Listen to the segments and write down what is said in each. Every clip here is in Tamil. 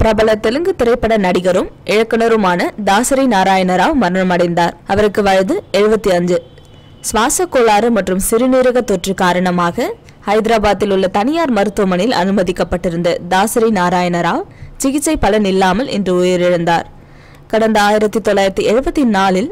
பிரபல தெலுங்கு திரைப்பட நடிகரும் இயக்குனருமான தாசரி நாராயணராவ் மரணமடைந்தார். அவருக்கு வயது எழுபத்தி அஞ்சு. சுவாச கோளாறு மற்றும் சிறுநீரக தொற்று காரணமாக ஹைதராபாத்தில் உள்ள தனியார் மருத்துவமனையில் அனுமதிக்கப்பட்டிருந்த தாசரி நாராயணராவ் சிகிச்சை பலன் இல்லாமல் இன்று உயிரிழந்தார். கடந்த ஆயிரத்தி தொள்ளாயிரத்தி எழுபத்தி நாலில்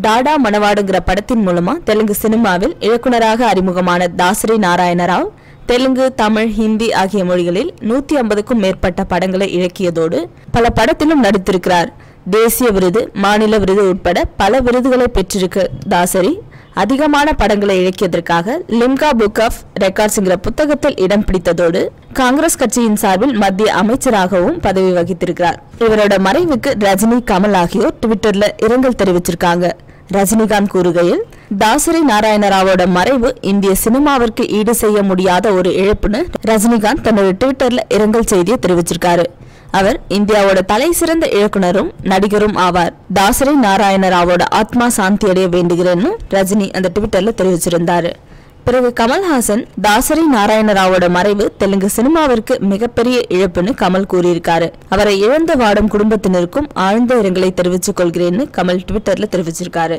டாடா மணவாடுங்கிற படத்தின் மூலமா தெலுங்கு சினிமாவில் இயக்குனராக அறிமுகமான தாசரி நாராயணராவ் தெலுங்கு தமிழ் ஹிந்தி ஆகிய மொழிகளில் நூத்தி ஐம்பதுக்கும் மேற்பட்ட படங்களை இயக்கியதோடு பல படத்திலும் நடித்திருக்கிறார். தேசிய விருது மாநில விருது உட்பட பல விருதுகளை பெற்றிருக்க. தாசரி அதிகமான படங்களை இயக்கியதற்காக லிம்கா புக் ஆஃப் ரெக்கார்ட்ஸுங்கிற புத்தகத்தில் இடம் பிடித்ததோடு காங்கிரஸ் கட்சியின் சார்பில் மத்திய அமைச்சராகவும் பதவி வகித்திருக்கிறார். இவரோட மறைவுக்கு ரஜினி கமல் ஆகியோர் ட்விட்டர்ல இரங்கல் தெரிவிச்சிருக்காங்க. ரஜினிகாந்த் கூறுகையில் தாசரி நாராயணராவோட மறைவு இந்திய சினிமாவிற்கு ஈடு செய்ய முடியாத ஒரு இழப்புன்னு ரஜினிகாந்த் தன்னோட ட்விட்டர்ல இரங்கல் செய்தியை தெரிவிச்சிருக்காரு. அவர் இந்தியாவோட தலை சிறந்த இயக்குனரும் நடிகரும் ஆவார். தாசரி நாராயணராவோட ஆத்மா சாந்தி அடைய வேண்டுகிறேன்னு ரஜினி அந்த ட்விட்டர்ல தெரிவிச்சிருந்தாரு. பிறகு கமல்ஹாசன் தாசரி நாராயணராவோட மறைவு தெலுங்கு சினிமாவிற்கு மிகப்பெரிய இழப்புன்னு கமல் கூறியிருக்காரு. அவரை இழந்த வாடும் குடும்பத்தினருக்கும் ஆழ்ந்த இரங்கலை தெரிவித்துக் கொள்கிறேன்னு கமல் ட்விட்டர்ல தெரிவிச்சிருக்காரு.